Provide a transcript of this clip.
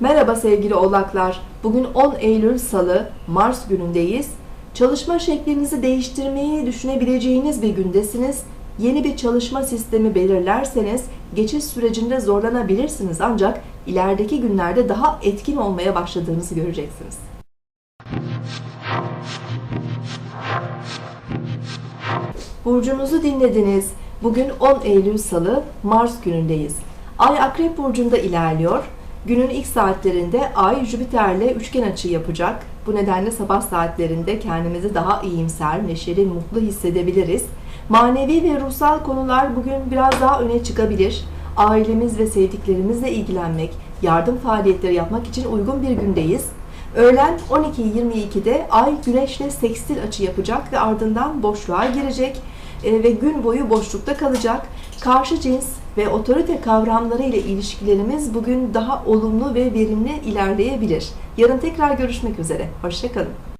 Merhaba sevgili oğlaklar. Bugün 10 Eylül Salı, Mars günündeyiz. Çalışma şeklinizi değiştirmeyi düşünebileceğiniz bir gündesiniz. Yeni bir çalışma sistemi belirlerseniz geçiş sürecinde zorlanabilirsiniz ancak ilerideki günlerde daha etkin olmaya başladığınızı göreceksiniz. Burcunuzu dinlediniz. Bugün 10 Eylül Salı, Mars günündeyiz. Ay Akrep Burcu'nda ilerliyor. Günün ilk saatlerinde Ay Jüpiter'le üçgen açı yapacak. Bu nedenle sabah saatlerinde kendimizi daha iyimser, neşeli, mutlu hissedebiliriz. Manevi ve ruhsal konular bugün biraz daha öne çıkabilir. Ailemiz ve sevdiklerimizle ilgilenmek, yardım faaliyetleri yapmak için uygun bir gündeyiz. Öğlen 12.22'de Ay Güneş'le sekstil açı yapacak ve ardından boşluğa girecek e, ve gün boyu boşlukta kalacak. Karşı cins ve otorite kavramları ile ilişkilerimiz bugün daha olumlu ve verimli ilerleyebilir. Yarın tekrar görüşmek üzere. Hoşçakalın.